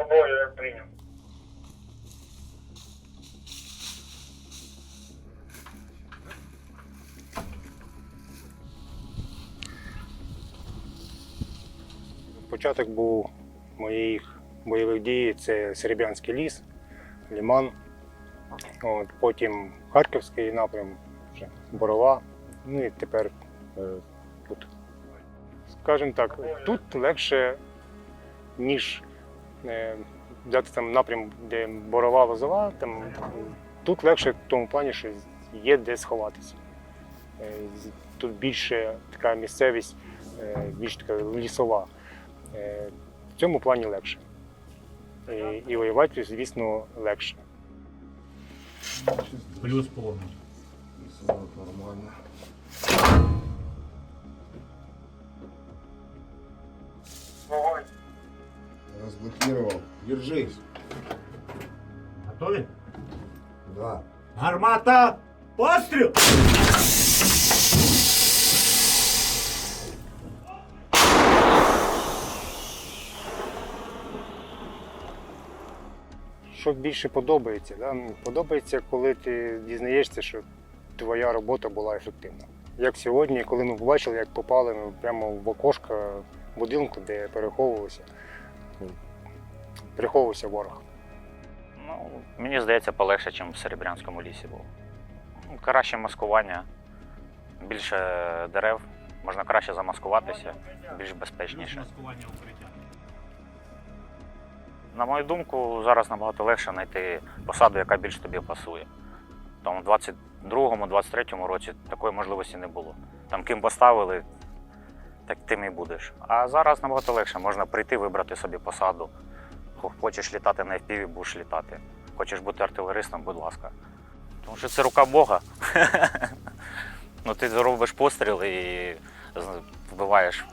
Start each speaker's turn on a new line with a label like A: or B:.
A: До бою як прийняв.
B: Початок був моїх бойових дій це Серебрянський ліс, Ліман. От, потім Харківський напрям, Борова. Ну і тепер е, тут. Скажімо так, тут легше, ніж взяти там напрям, де Борова Лозова, там, тут легше в тому плані, що є де сховатися. Е, Тут більше така місцевість, е, більш така лісова. Е, В цьому плані легше. І, і воювати, звісно, легше.
C: Плюс повний.
D: Нормально. Разблокировал. Держись.
C: Готові?
D: Да.
C: Гармата! Постріл!
B: Що більше подобається? Да? Ну, Подобається, коли ти дізнаєшся, що твоя робота була ефективна. Як сьогодні, коли ми побачили, як попали ми прямо в окошко будинку, де переховувалися, переховувався ворог.
E: Ну, мені здається, полегше, ніж в Серебрянському лісі було. Ну, Краще маскування, більше дерев, можна краще замаскуватися, більш безпечніше.
C: маскування укриття.
E: На мою думку, зараз набагато легше знайти посаду, яка більш тобі пасує. Там в 22-му, 23-му році такої можливості не було. Там ким поставили, так тим і будеш. А зараз набагато легше. Можна прийти, вибрати собі посаду. Хо- Хочеш літати на FPV, будеш літати. Хочеш бути артилеристом, будь ласка. Тому що це рука Бога. ну, ти робиш постріл і вбиваєш